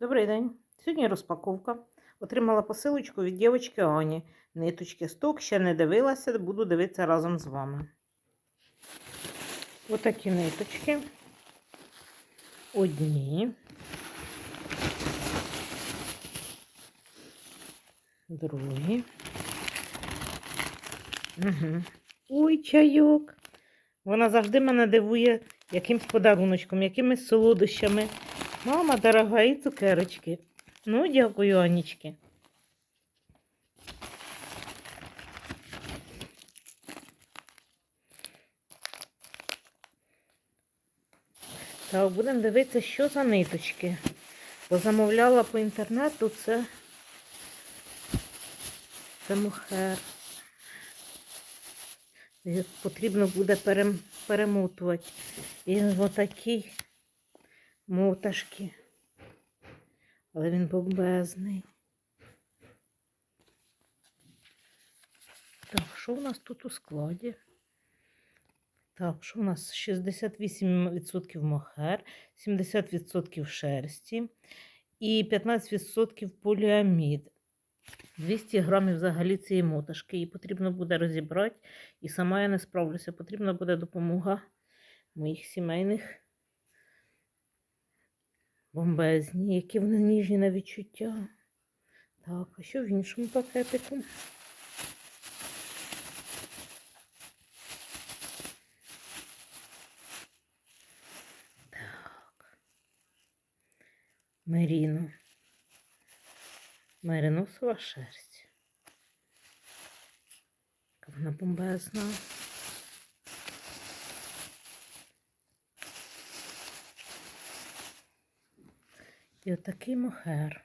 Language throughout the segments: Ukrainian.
Добрий день. Сьогодні розпаковка. Отримала посилочку від дівчинки Ані. Ниточки сток, ще не дивилася, буду дивитися разом з вами. Отакі ниточки. Одні. Другі. Угу. Ой, чайок. Вона завжди мене дивує якимсь подаруночком, якимись солодощами. Мама дорога, і цукерочки. Ну, дякую, Анічки. Так, будемо дивитися, що за ниточки. Бо замовляла по інтернету це, це мухер. Потрібно буде перем, перемотувати. І отакі моташки. Але він бомбезний. Так, що у нас тут у складі? Так, що у нас 68% мохер, 70% шерсті і 15% поліамід. 200 грамів взагалі цієї моташки. Її потрібно буде розібрати. І сама я не справлюся. Потрібна буде допомога моїх сімейних бомбезні, які вони ніжні на відчуття. Так, а що в іншому пакетику? Так. Меріно. Мериносова шерсть. Вона бомбезна. І отакий мохер.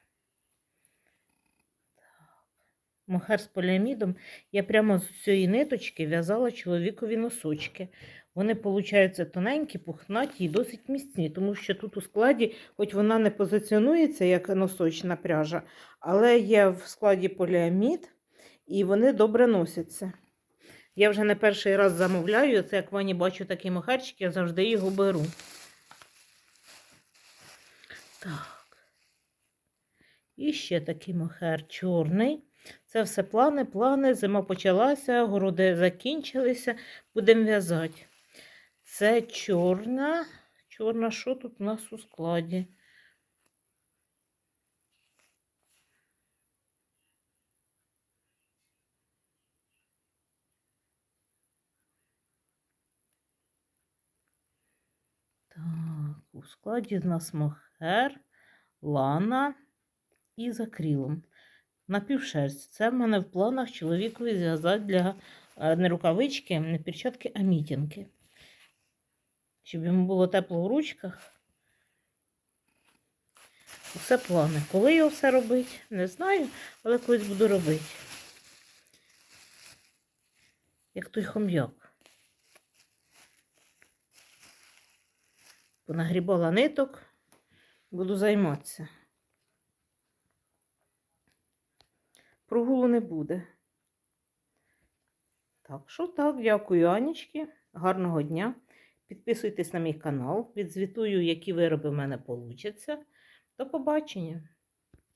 Мохер з поліамідом. Я прямо з цієї ниточки в'язала чоловікові носочки. Вони, виходять, тоненькі, пухнаті і досить міцні, тому що тут у складі, хоч вона не позиціонується як носочна пряжа, але є в складі поліамід, і вони добре носяться. Я вже не перший раз замовляю, це як вані бачу такий мохерчик, я завжди його беру. Так. І ще такий мохер чорний. Це все плани, плани. Зима почалася, городи закінчилися. Будемо в'язати. Це чорна. Чорна, що тут у нас у складі? Так, у складі в нас мохер, лана і з акрилом. Напівшерсть. Це в мене в планах чоловікові зв'язати для е, не рукавички, не перчатки, а мітінки. Щоб йому було тепло в ручках. Усе плани. Коли його все робити, не знаю, але колись буду робити. Як той хом'як. Понагрібала ниток, буду займатися. Прогулу не буде. Так, що так, дякую, Анічки. Гарного дня. Підписуйтесь на мій канал, відзвітую, які вироби в мене получаться. До побачення!